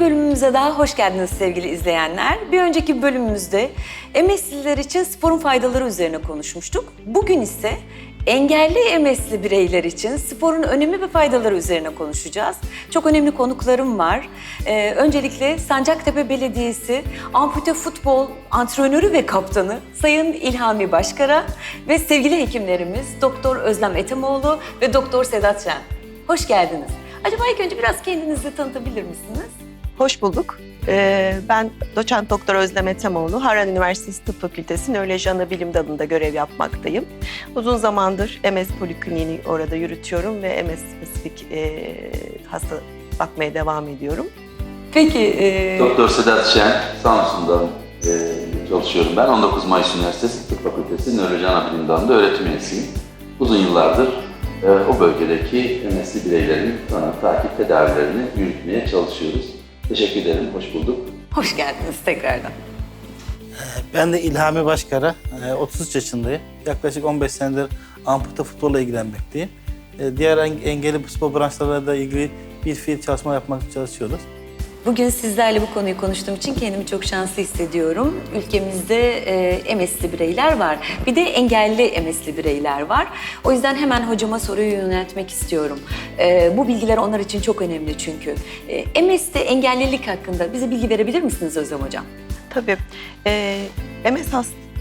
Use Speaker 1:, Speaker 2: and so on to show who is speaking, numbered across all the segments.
Speaker 1: Bölümümüze daha hoş geldiniz sevgili izleyenler. Bir önceki bölümümüzde MS'liler için sporun faydaları üzerine konuşmuştuk. Bugün ise engelli MS'li bireyler için sporun önemi ve faydaları üzerine konuşacağız. Çok önemli konuklarım var. Ee, öncelikle Sancaktepe Belediyesi ampute futbol antrenörü ve kaptanı Sayın İlhami Başkara ve sevgili hekimlerimiz Doktor Özlem Etemoğlu ve Doktor Sedat Şen. Hoş geldiniz. Acaba ilk önce biraz kendinizi tanıtabilir misiniz?
Speaker 2: Hoş bulduk. Ee, ben doçent doktor Özlem Etemoğlu, Harran Üniversitesi Tıp Fakültesi Nöroloji Anabilim Dalı'nda görev yapmaktayım. Uzun zamandır MS Polikliniğini orada yürütüyorum ve MS spesifik e, hasta bakmaya devam ediyorum.
Speaker 1: Peki, e,
Speaker 3: Doktor Sedat Şen, Samsun'dan e, çalışıyorum ben. 19 Mayıs Üniversitesi Tıp Fakültesi Nöroloji Anabilim Dalı'nda öğretim üyesiyim. Uzun yıllardır e, o bölgedeki MS'li bireylerin tanı, takip tedavilerini yürütmeye çalışıyoruz. Teşekkür ederim, hoş bulduk.
Speaker 1: hoş geldiniz tekrardan.
Speaker 4: Ben de İlhami Başkara, e, 33 yaşındayım. Yaklaşık 15 senedir ampute futbolla ilgilenmekteyim. E, Diğer en- engelli spor branşlarıyla da ilgili bir fiil çalışma yapmak çalışıyoruz.
Speaker 1: Bugün sizlerle bu konuyu konuştuğum için kendimi çok şanslı hissediyorum. Ülkemizde e, MS'li bireyler var. Bir de engelli MS'li bireyler var. O yüzden hemen hocama soruyu yöneltmek istiyorum. E, bu bilgiler onlar için çok önemli çünkü. E, MS'de engellilik hakkında bize bilgi verebilir misiniz Özlem Hocam?
Speaker 2: Tabii e, MS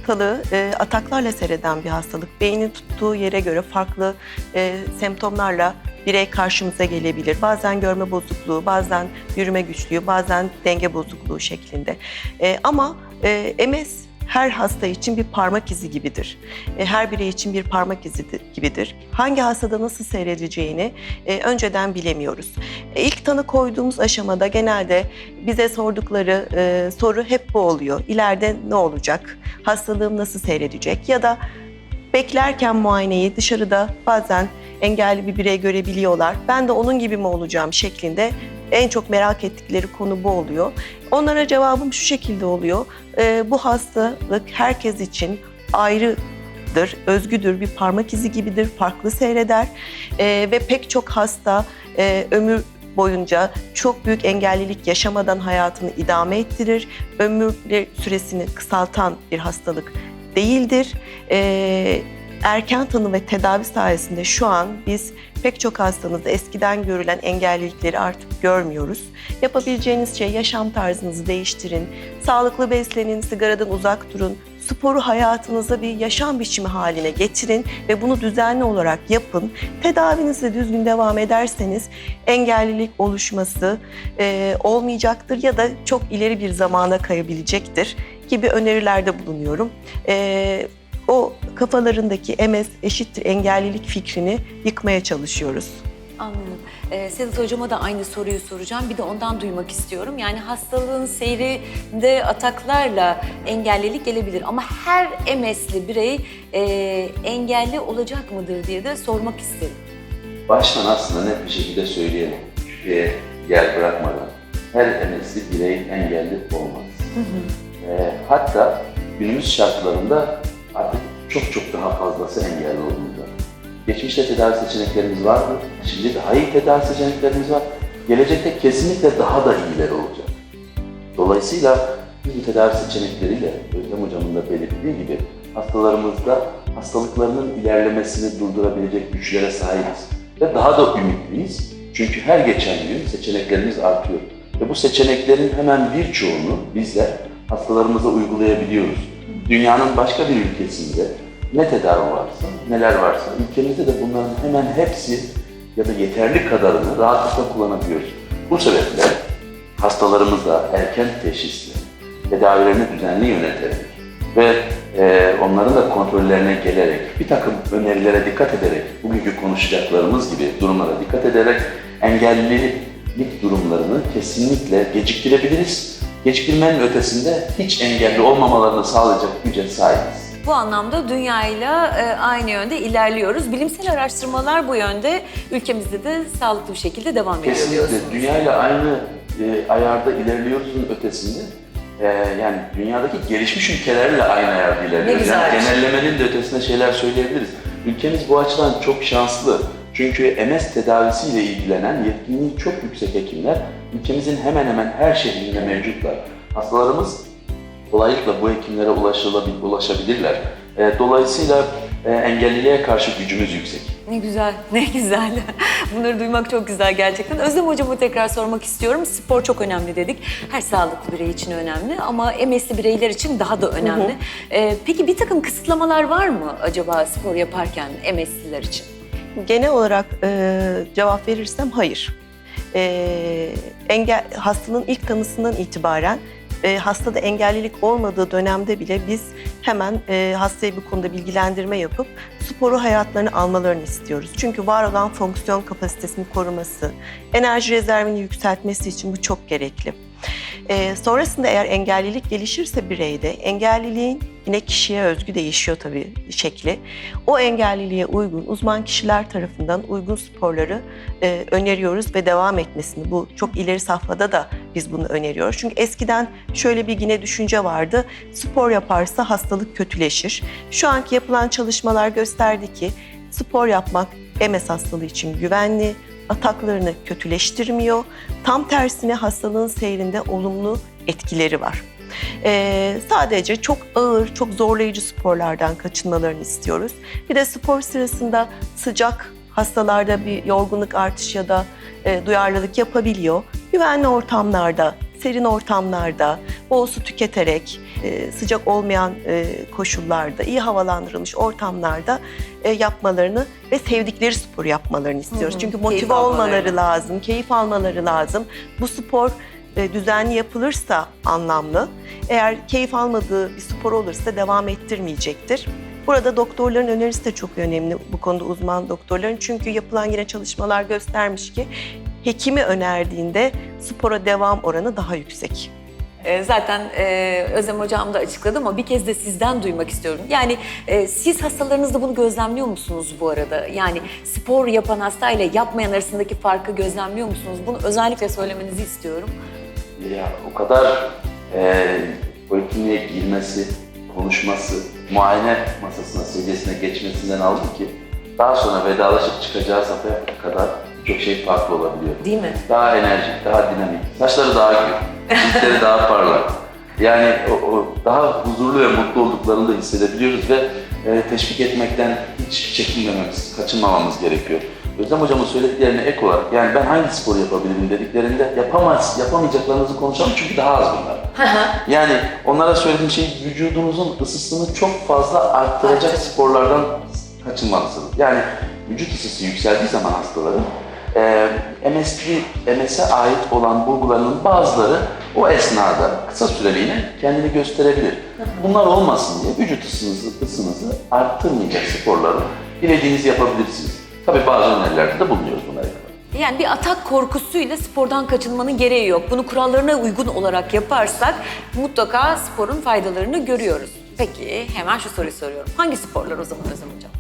Speaker 2: hastalığı e, ataklarla seyreden bir hastalık. Beynin tuttuğu yere göre farklı e, semptomlarla birey karşımıza gelebilir. Bazen görme bozukluğu, bazen yürüme güçlüğü, bazen denge bozukluğu şeklinde. E, ama e, MS her hasta için bir parmak izi gibidir. E, her birey için bir parmak izi gibidir. Hangi hastada nasıl seyredeceğini e, önceden bilemiyoruz. E, İlk tanı koyduğumuz aşamada genelde bize sordukları e, soru hep bu oluyor. İleride ne olacak? Hastalığım nasıl seyredecek? Ya da beklerken muayeneyi dışarıda bazen engelli bir birey görebiliyorlar. Ben de onun gibi mi olacağım şeklinde en çok merak ettikleri konu bu oluyor. Onlara cevabım şu şekilde oluyor. E, bu hastalık herkes için ayrıdır, özgüdür, bir parmak izi gibidir, farklı seyreder E, ve pek çok hasta e, ömür boyunca çok büyük engellilik yaşamadan hayatını idame ettirir. Ömür süresini kısaltan bir hastalık değildir. Ee, erken tanı ve tedavi sayesinde şu an biz pek çok hastamızda eskiden görülen engellilikleri artık görmüyoruz. Yapabileceğiniz şey yaşam tarzınızı değiştirin, sağlıklı beslenin, sigaradan uzak durun, sporu hayatınıza bir yaşam biçimi haline getirin ve bunu düzenli olarak yapın. Tedavinize düzgün devam ederseniz engellilik oluşması e, olmayacaktır ya da çok ileri bir zamana kayabilecektir gibi önerilerde bulunuyorum. E, o kafalarındaki MS eşittir engellilik fikrini yıkmaya çalışıyoruz.
Speaker 1: Anladım. Ee, Sedat Hocama da aynı soruyu soracağım. Bir de ondan duymak istiyorum. Yani hastalığın seyrinde ataklarla engellilik gelebilir. Ama her MS'li birey e, engelli olacak mıdır diye de sormak isterim.
Speaker 3: Baştan aslında net bir şekilde söyleyelim, şüpheye yer bırakmadan. Her MS'li birey engelli olmaz. Ee, hatta günümüz şartlarında artık çok çok daha fazlası engelli olduğunda. Geçmişte tedavi seçeneklerimiz vardı, şimdi daha iyi tedavi seçeneklerimiz var. Gelecekte kesinlikle daha da iyileri olacak. Dolayısıyla biz bu tedavi seçenekleriyle Özlem Hocam'ın da belirttiği gibi hastalarımızda hastalıklarının ilerlemesini durdurabilecek güçlere sahibiz. Ve daha da ümitliyiz. Çünkü her geçen gün seçeneklerimiz artıyor. Ve bu seçeneklerin hemen birçoğunu bizler hastalarımıza uygulayabiliyoruz. Dünyanın başka bir ülkesinde ne tedavi varsa, neler varsa ülkemizde de bunların hemen hepsi ya da yeterli kadarını rahatlıkla kullanabiliyoruz. Bu sebeple hastalarımıza erken teşhisle, tedavilerini düzenli yöneterek ve e, onların da kontrollerine gelerek, bir takım önerilere dikkat ederek, bugünkü konuşacaklarımız gibi durumlara dikkat ederek engellilik durumlarını kesinlikle geciktirebiliriz. Geciktirmenin ötesinde hiç engelli olmamalarını sağlayacak güce sahibiz.
Speaker 1: Bu anlamda dünyayla e, aynı yönde ilerliyoruz. Bilimsel araştırmalar bu yönde ülkemizde de sağlıklı bir şekilde devam ediyor.
Speaker 3: Kesinlikle dünyayla aynı e, ayarda ilerliyoruzun ötesinde e, yani dünyadaki gelişmiş ülkelerle aynı ayarda ilerliyoruz.
Speaker 1: güzel
Speaker 3: Yani
Speaker 1: şey.
Speaker 3: genellemenin de ötesinde şeyler söyleyebiliriz. Ülkemiz bu açıdan çok şanslı. Çünkü MS tedavisiyle ilgilenen yetkinliği çok yüksek hekimler ülkemizin hemen hemen her şehrinde mevcutlar. Hastalarımız kolaylıkla bu hekimlere ulaşılabil- ulaşabilirler. E, dolayısıyla e, engelliliğe karşı gücümüz yüksek.
Speaker 1: Ne güzel, ne güzel. Bunları duymak çok güzel gerçekten. Özlem hocama tekrar sormak istiyorum. Spor çok önemli dedik. Her sağlıklı birey için önemli ama MS'li bireyler için daha da önemli. Ee, peki bir takım kısıtlamalar var mı acaba spor yaparken MS'liler için?
Speaker 2: Genel olarak e, cevap verirsem hayır. E, engel hastalığın ilk tanısından itibaren e, hastada engellilik olmadığı dönemde bile biz hemen e, hastaya bu konuda bilgilendirme yapıp sporu hayatlarına almalarını istiyoruz. Çünkü var olan fonksiyon kapasitesini koruması, enerji rezervini yükseltmesi için bu çok gerekli. E, sonrasında eğer engellilik gelişirse bireyde, engelliliğin yine kişiye özgü değişiyor tabii şekli. O engelliliğe uygun uzman kişiler tarafından uygun sporları e, öneriyoruz ve devam etmesini. Bu çok ileri safhada da biz bunu öneriyoruz. Çünkü eskiden şöyle bir yine düşünce vardı. Spor yaparsa hastalık kötüleşir. Şu anki yapılan çalışmalar gösterdi ki spor yapmak MS hastalığı için güvenli, ataklarını kötüleştirmiyor. Tam tersine hastalığın seyrinde olumlu etkileri var. Ee, sadece çok ağır, çok zorlayıcı sporlardan kaçınmalarını istiyoruz. Bir de spor sırasında sıcak hastalarda bir yorgunluk artışı ya da e, duyarlılık yapabiliyor. Güvenli ortamlarda, serin ortamlarda, bol su tüketerek, e, sıcak olmayan e, koşullarda, iyi havalandırılmış ortamlarda e, yapmalarını ve sevdikleri spor yapmalarını istiyoruz.
Speaker 1: Hı hı,
Speaker 2: Çünkü motive
Speaker 1: almaları.
Speaker 2: olmaları lazım, keyif almaları lazım. Bu spor düzenli yapılırsa anlamlı. Eğer keyif almadığı bir spor olursa devam ettirmeyecektir. Burada doktorların önerisi de çok önemli bu konuda uzman doktorların. Çünkü yapılan yine çalışmalar göstermiş ki hekimi önerdiğinde spora devam oranı daha yüksek.
Speaker 1: Ee, zaten e, Özlem hocam da açıkladı ama bir kez de sizden duymak istiyorum. Yani e, siz hastalarınızda bunu gözlemliyor musunuz bu arada? Yani spor yapan hasta ile yapmayan arasındaki farkı gözlemliyor musunuz? Bunu özellikle söylemenizi istiyorum.
Speaker 3: Ya o kadar e, polikliniğe girmesi, konuşması, muayene masasına, seviyesine geçmesinden aldı ki daha sonra vedalaşıp çıkacağı safhaya kadar çok şey farklı olabiliyor.
Speaker 1: Değil mi?
Speaker 3: Daha enerjik, daha dinamik, saçları daha gür, ciltleri daha parlak. Yani o, o daha huzurlu ve mutlu olduklarını da hissedebiliyoruz ve e, teşvik etmekten hiç çekinmememiz, kaçınmamamız gerekiyor. Özlem hocamın söylediklerine ek olarak yani ben hangi spor yapabilirim dediklerinde yapamaz, yapamayacaklarınızı konuşalım çünkü daha az bunlar. Yani onlara söylediğim şey vücudunuzun ısısını çok fazla arttıracak sporlardan kaçınmalısınız. Yani vücut ısısı yükseldiği zaman hastaların e, MS'li, MS'e ait olan bulgularının bazıları o esnada kısa süreliğine kendini gösterebilir. Bunlar olmasın diye vücut ısınızı, ısınızı arttırmayacak sporları dilediğinizi yapabilirsiniz. Tabii bazı önerilerde de bulunuyoruz bunlara.
Speaker 1: Yani bir atak korkusuyla spordan kaçınmanın gereği yok. Bunu kurallarına uygun olarak yaparsak mutlaka sporun faydalarını görüyoruz. Peki hemen şu soruyu soruyorum. Hangi sporlar o zaman Özlem hocam?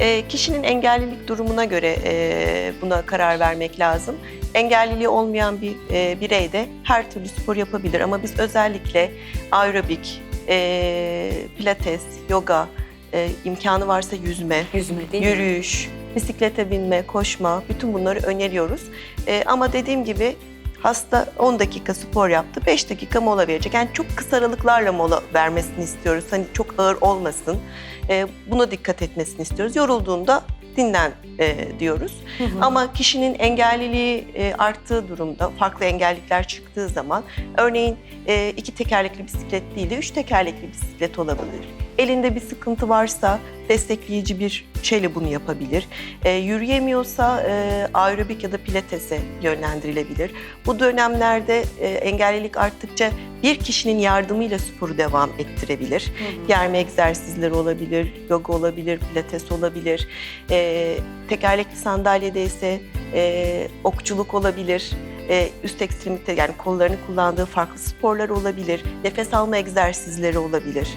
Speaker 2: E, kişinin engellilik durumuna göre e, buna karar vermek lazım. Engelliliği olmayan bir e, birey de her türlü spor yapabilir ama biz özellikle aerobik, e, pilates, yoga, e, imkanı varsa yüzme,
Speaker 1: Yüzme değil mi?
Speaker 2: yürüyüş, bisiklete binme, koşma bütün bunları öneriyoruz. E, ama dediğim gibi hasta 10 dakika spor yaptı, 5 dakika mola verecek. Yani çok kısa aralıklarla mola vermesini istiyoruz. Hani çok ağır olmasın. E, buna dikkat etmesini istiyoruz. Yorulduğunda dinlen e, diyoruz. Ama kişinin engelliliği e, arttığı durumda, farklı engellikler çıktığı zaman, örneğin e, iki tekerlekli bisiklet değil de üç tekerlekli bisiklet olabilir. Elinde bir sıkıntı varsa destekleyici bir şeyle bunu yapabilir. E, yürüyemiyorsa e, aerobik ya da pilatese yönlendirilebilir. Bu dönemlerde e, engellilik arttıkça bir kişinin yardımıyla sporu devam ettirebilir. Germe egzersizleri olabilir, yoga olabilir, pilates olabilir. E, tekerlekli sandalyede ise e, okçuluk olabilir. E, üst ekstremite yani kollarını kullandığı farklı sporlar olabilir. Nefes alma egzersizleri olabilir.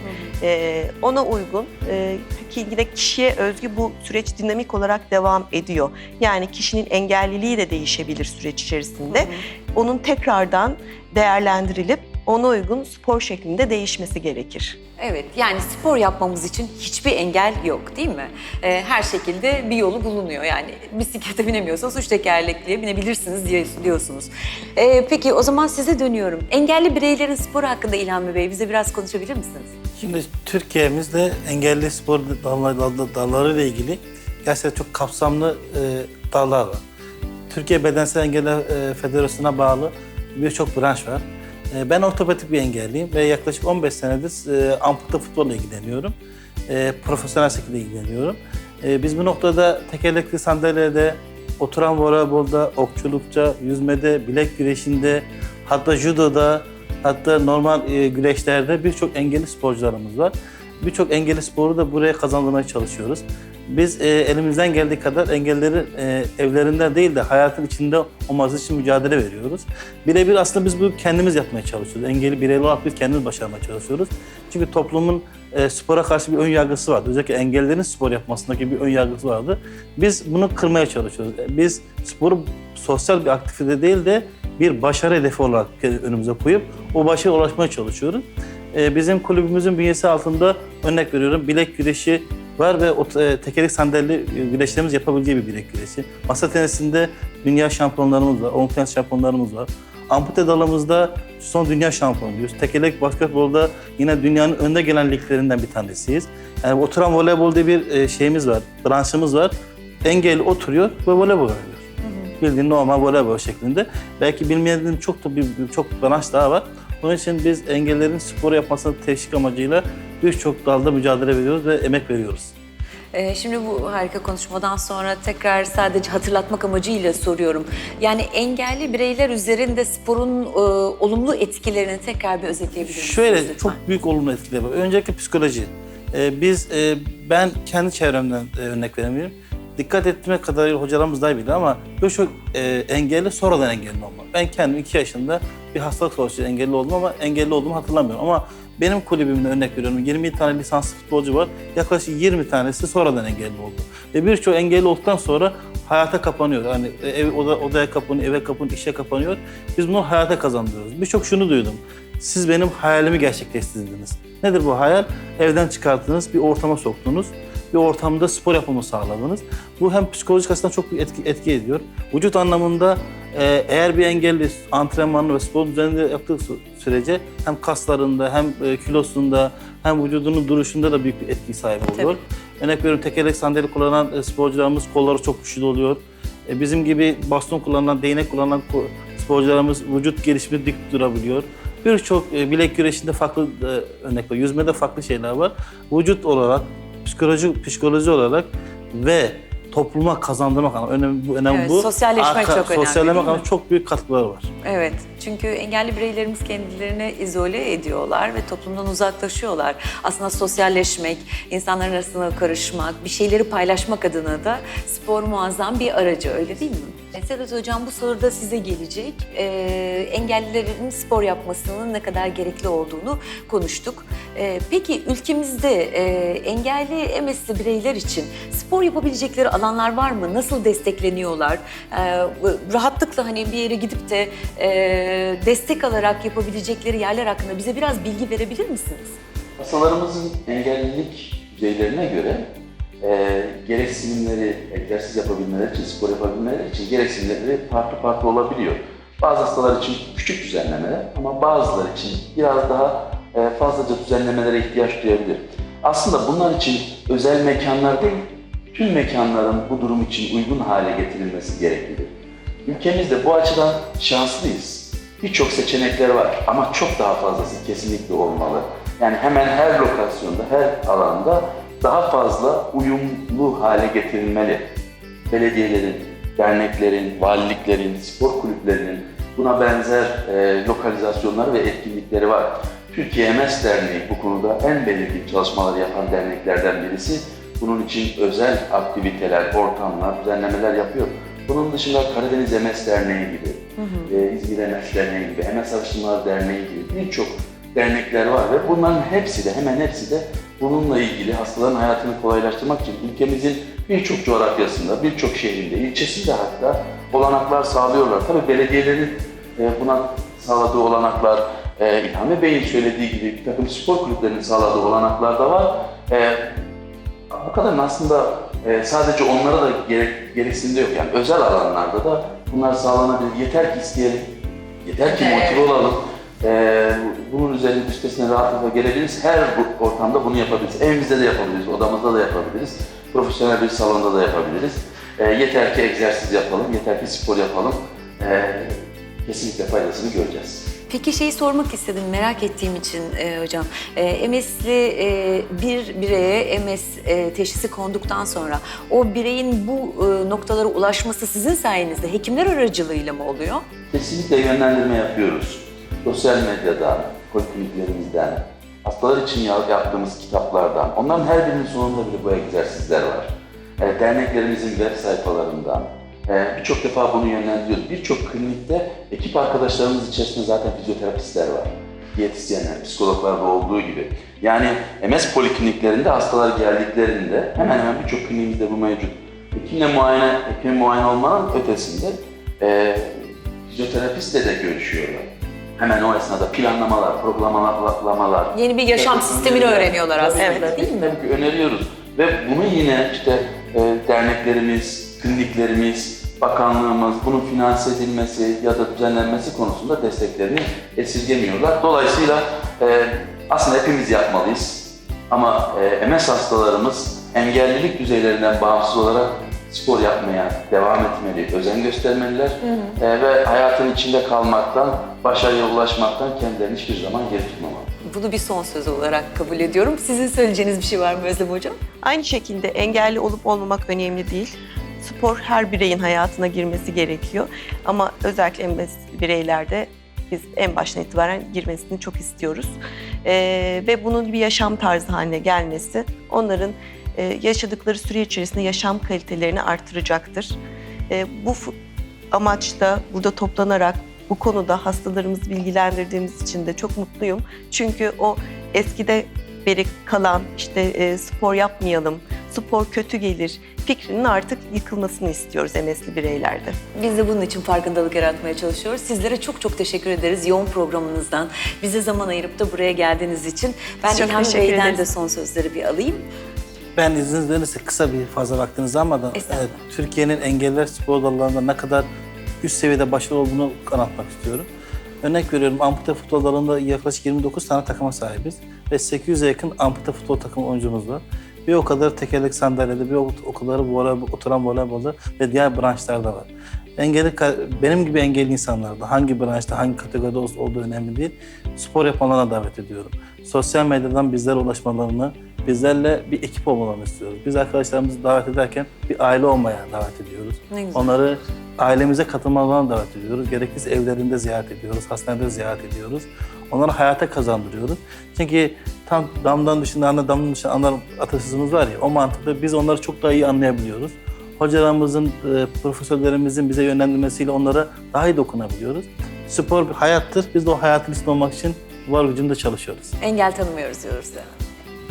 Speaker 2: E, ona uygun e, ki yine kişiye özgü bu süreç dinamik olarak devam ediyor. Yani kişinin engelliliği de değişebilir süreç içerisinde. Onun tekrardan değerlendirilip ona uygun spor şeklinde değişmesi gerekir.
Speaker 1: Evet, yani spor yapmamız için hiçbir engel yok değil mi? Ee, her şekilde bir yolu bulunuyor. Yani bisiklete binemiyorsanız üç tekerlekliye binebilirsiniz diye diyorsunuz. Ee, peki o zaman size dönüyorum. Engelli bireylerin sporu hakkında İlhami Bey bize biraz konuşabilir misiniz?
Speaker 4: Şimdi Türkiye'mizde engelli spor dalları, dal- dalları ile ilgili gerçekten çok kapsamlı e, dallar var. Türkiye Bedensel Engeller e, Federasyonu'na bağlı birçok branş var. E, ben ortopedik bir engelliyim ve yaklaşık 15 senedir e, ampute futbolla ilgileniyorum. E, profesyonel şekilde ilgileniyorum. E, biz bu noktada tekerlekli sandalyede, oturan voleybolda, okçulukça, yüzmede, bilek güreşinde, hatta judoda, hatta normal güreşlerde birçok engelli sporcularımız var. Birçok engelli sporu da buraya kazandırmaya çalışıyoruz. Biz e, elimizden geldiği kadar engelleri e, evlerinden değil de hayatın içinde olması için mücadele veriyoruz. Birebir aslında biz bu kendimiz yapmaya çalışıyoruz. Engelli birey olarak biz kendimiz başarmaya çalışıyoruz. Çünkü toplumun e, spora karşı bir ön yargısı vardı. Özellikle engellerin spor yapmasındaki bir ön yargısı vardı. Biz bunu kırmaya çalışıyoruz. E, Biz sporu sosyal bir aktivite değil de bir başarı hedefi olarak önümüze koyup o başarıya ulaşmaya çalışıyoruz. E, Bizim kulübümüzün bünyesi altında örnek veriyorum bilek güreşi var ve o e, tekerlek sandalye e, güreşlerimiz yapabileceği bir bilek güreşi. Masa tenisinde dünya şampiyonlarımız var, tenis şampiyonlarımız var. Ampute dalımızda son dünya şampiyonuyuz. Tekerlek basketbolda yine dünyanın önde gelen liglerinden bir tanesiyiz. Yani oturan voleybol diye bir e, şeyimiz var, branşımız var. Engelli oturuyor ve voleybol oynuyor. Bildiğin normal voleybol şeklinde. Belki bilmeyenlerin çok da bir, çok branş daha var. Onun için biz engellerin spor yapmasını teşvik amacıyla birçok dalda mücadele veriyoruz ve emek veriyoruz.
Speaker 1: Ee, şimdi bu harika konuşmadan sonra tekrar sadece hatırlatmak amacıyla soruyorum. Yani engelli bireyler üzerinde sporun e, olumlu etkilerini tekrar bir özetleyebilir misiniz
Speaker 4: Şöyle
Speaker 1: lütfen?
Speaker 4: çok büyük olumlu etkileri var. Öncelikle psikoloji. Ee, biz, e, ben kendi çevremden e, örnek verebilirim. Dikkat ettiğime kadarıyla hocalarımız daha bilir ama birçok e, engelli sonradan engelli olma. Ben kendim iki yaşında bir hastalık sonucu engelli oldum ama engelli olduğumu hatırlamıyorum. Ama benim kulübümde örnek veriyorum 20 tane lisanslı futbolcu var. Yaklaşık 20 tanesi sonradan engelli oldu. Ve birçok engelli olduktan sonra hayata kapanıyor. Yani ev, oda, odaya kapanıyor, eve kapanıyor, işe kapanıyor. Biz bunu hayata kazandırıyoruz. Birçok şunu duydum. Siz benim hayalimi gerçekleştirdiniz. Nedir bu hayal? Evden çıkarttınız, bir ortama soktunuz. Bir ortamda spor yapmamı sağladınız. Bu hem psikolojik açıdan çok büyük etki, etki ediyor. Vücut anlamında e, eğer bir engelli antrenmanını ve spor düzeninde yaptığı sü- sürece hem kaslarında hem e, kilosunda hem vücudunun duruşunda da büyük bir etki sahibi oluyor. Örnek veriyorum tekerlek sandalye kullanan e, sporcularımız kolları çok güçlü oluyor. E, bizim gibi baston kullanan, değnek kullanan sporcularımız vücut gelişimi dik durabiliyor. Birçok bilek güreşinde farklı örnek var. Yüzmede farklı şeyler var. Vücut olarak, psikoloji psikoloji olarak ve topluma kazandırmak anlamında önemli bu önemli
Speaker 1: Evet,
Speaker 4: bu.
Speaker 1: sosyalleşmek çok önemli,
Speaker 4: Sosyalleşmek
Speaker 1: değil mi?
Speaker 4: çok büyük katkıları var.
Speaker 1: Evet, çünkü engelli bireylerimiz kendilerini izole ediyorlar ve toplumdan uzaklaşıyorlar. Aslında sosyalleşmek, insanların arasına karışmak, bir şeyleri paylaşmak adına da spor muazzam bir aracı, öyle değil mi? E, Sedat Hocam bu soru da size gelecek. Ee, engellilerin spor yapmasının ne kadar gerekli olduğunu konuştuk. Ee, peki ülkemizde e, engelli MS'li bireyler için spor yapabilecekleri alanlar var mı? Nasıl destekleniyorlar? Ee, rahatlıkla hani bir yere gidip de e, destek alarak yapabilecekleri yerler hakkında bize biraz bilgi verebilir misiniz?
Speaker 3: Hastalarımızın engellilik düzeylerine göre e, gereksinimleri, egzersiz yapabilmeleri için, spor yapabilmeleri için gereksinimleri farklı farklı olabiliyor. Bazı hastalar için küçük düzenlemeler ama bazıları için biraz daha e, fazlaca düzenlemelere ihtiyaç duyabilir. Aslında bunlar için özel mekanlar değil, tüm mekanların bu durum için uygun hale getirilmesi gereklidir. Ülkemizde bu açıdan şanslıyız. Birçok seçenekler var ama çok daha fazlası kesinlikle olmalı. Yani hemen her lokasyonda, her alanda daha fazla uyumlu hale getirilmeli. Belediyelerin, derneklerin, valiliklerin, spor kulüplerinin buna benzer e, lokalizasyonları ve etkinlikleri var. Türkiye MS Derneği bu konuda en belirgin çalışmaları yapan derneklerden birisi. Bunun için özel aktiviteler, ortamlar, düzenlemeler yapıyor. Bunun dışında Karadeniz MS Derneği gibi, e, İzmir MS Derneği gibi, MS Araştırmalar Derneği gibi birçok dernekler var ve bunların hepsi de hemen hepsi de bununla ilgili hastaların hayatını kolaylaştırmak için ülkemizin birçok coğrafyasında, birçok şehrinde, ilçesinde hatta olanaklar sağlıyorlar. Tabii belediyelerin e, buna sağladığı olanaklar, e, İlhami Bey'in söylediği gibi bir takım spor kulüplerinin sağladığı olanaklar da var. Bu kadarın aslında e, sadece onlara da gerek, gereksinimde yok. Yani özel alanlarda da bunlar sağlanabilir. Yeter ki isteyelim, yeter ki motive olalım. E, bunun üzerine üstesine rahatlıkla gelebiliriz. Her bu ortamda bunu yapabiliriz. Evimizde de yapabiliriz, odamızda da yapabiliriz. Profesyonel bir salonda da yapabiliriz. E, yeter ki egzersiz yapalım, yeter ki spor yapalım. E, kesinlikle faydasını göreceğiz.
Speaker 1: Peki şeyi sormak istedim merak ettiğim için e, hocam. E, MS'li e, bir bireye MS e, teşhisi konduktan sonra o bireyin bu e, noktalara ulaşması sizin sayenizde hekimler aracılığıyla mı oluyor?
Speaker 3: Kesinlikle yönlendirme yapıyoruz. Sosyal medyadan, polikliniklerimizden, hastalar için ya- yaptığımız kitaplardan, onların her birinin sonunda bile bu egzersizler var. E, derneklerimizin web sayfalarından, birçok defa bunu yönlendiriyoruz. Birçok klinikte ekip arkadaşlarımız içerisinde zaten fizyoterapistler var. Diyetisyenler, psikologlarda olduğu gibi. Yani MS polikliniklerinde hastalar geldiklerinde hemen hemen birçok kliniğimizde bu mevcut. Hekimle muayene, hekim muayene olmanın ötesinde e, fizyoterapistle de görüşüyorlar. Hemen o esnada planlamalar, programlamalar.
Speaker 1: Yeni bir yaşam sistemini öğreniyorlar aslında
Speaker 3: Evet,
Speaker 1: değil mi?
Speaker 3: Öneriyoruz. Ve bunu yine işte e, derneklerimiz, kliniklerimiz, bakanlığımız bunun finanse edilmesi ya da düzenlenmesi konusunda desteklerini esirgemiyorlar. Dolayısıyla e, aslında hepimiz yapmalıyız. Ama e, MS hastalarımız engellilik düzeylerinden bağımsız olarak spor yapmaya devam etmeli, özen göstermeliler E, ve hayatın içinde kalmaktan, başarıya ulaşmaktan kendilerini hiçbir zaman geri tutmamalı.
Speaker 1: Bunu bir son söz olarak kabul ediyorum. Sizin söyleyeceğiniz bir şey var mı Özlem Hocam?
Speaker 2: Aynı şekilde engelli olup olmamak önemli değil. Spor her bireyin hayatına girmesi gerekiyor. Ama özellikle MS bireylerde biz en baştan itibaren girmesini çok istiyoruz. Ee, ve bunun bir yaşam tarzı haline gelmesi onların e, yaşadıkları süre içerisinde yaşam kalitelerini artıracaktır. Ee, bu amaçla burada toplanarak bu konuda hastalarımızı bilgilendirdiğimiz için de çok mutluyum. Çünkü o eskide beri kalan işte e, spor yapmayalım, spor kötü gelir fikrinin artık yıkılmasını istiyoruz MS'li bireylerde.
Speaker 1: Biz de bunun için farkındalık yaratmaya çalışıyoruz. Sizlere çok çok teşekkür ederiz yoğun programınızdan. Bize zaman ayırıp da buraya geldiğiniz için. Ben
Speaker 2: Çok teşekkür
Speaker 1: Bey'den
Speaker 2: ederiz.
Speaker 1: de son sözleri bir alayım.
Speaker 4: Ben izniniz verirse kısa bir fazla vaktinizi almadan e, Türkiye'nin engeller spor dallarında ne kadar üst seviyede başarılı olduğunu anlatmak istiyorum. Örnek veriyorum ampute futbol dalında yaklaşık 29 tane takıma sahibiz ve 800'e yakın ampute futbol takım oyuncumuz var. Bir o kadar tekerlek sandalyede, bir o, kadar voleybol, oturan voleybolda ve diğer branşlarda var. Engelli, benim gibi engelli insanlarda hangi branşta, hangi kategoride ol- olduğu önemli değil. Spor yapanlara davet ediyorum. Sosyal medyadan bizlere ulaşmalarını, bizlerle bir ekip olmalarını istiyoruz. Biz arkadaşlarımızı davet ederken bir aile olmaya davet ediyoruz.
Speaker 1: Ne güzel.
Speaker 4: Onları ailemize katılmalarına davet ediyoruz. Gerekirse evlerinde ziyaret ediyoruz, hastanede ziyaret ediyoruz. Onları hayata kazandırıyoruz. Çünkü tam damdan dışında anne, damdan dışında anlar atasözümüz var ya, o mantıkla biz onları çok daha iyi anlayabiliyoruz. Hocalarımızın, e, profesörlerimizin bize yönlendirmesiyle onlara daha iyi dokunabiliyoruz. Spor bir hayattır. Biz de o hayatın içinde olmak için var gücünde çalışıyoruz.
Speaker 1: Engel tanımıyoruz diyoruz ya.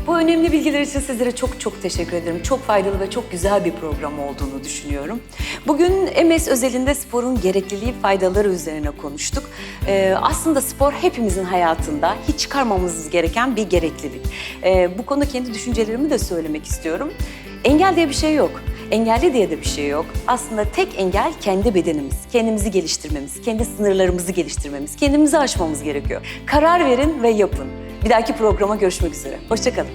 Speaker 1: Bu önemli bilgiler için sizlere çok çok teşekkür ederim. Çok faydalı ve çok güzel bir program olduğunu düşünüyorum. Bugün MS özelinde sporun gerekliliği, faydaları üzerine konuştuk. Ee, aslında spor hepimizin hayatında hiç çıkarmamamız gereken bir gereklilik. Ee, bu konuda kendi düşüncelerimi de söylemek istiyorum. Engel diye bir şey yok. Engelli diye de bir şey yok. Aslında tek engel kendi bedenimiz. Kendimizi geliştirmemiz, kendi sınırlarımızı geliştirmemiz, kendimizi aşmamız gerekiyor. Karar verin ve yapın. Bir dahaki programa görüşmek üzere. Hoşçakalın.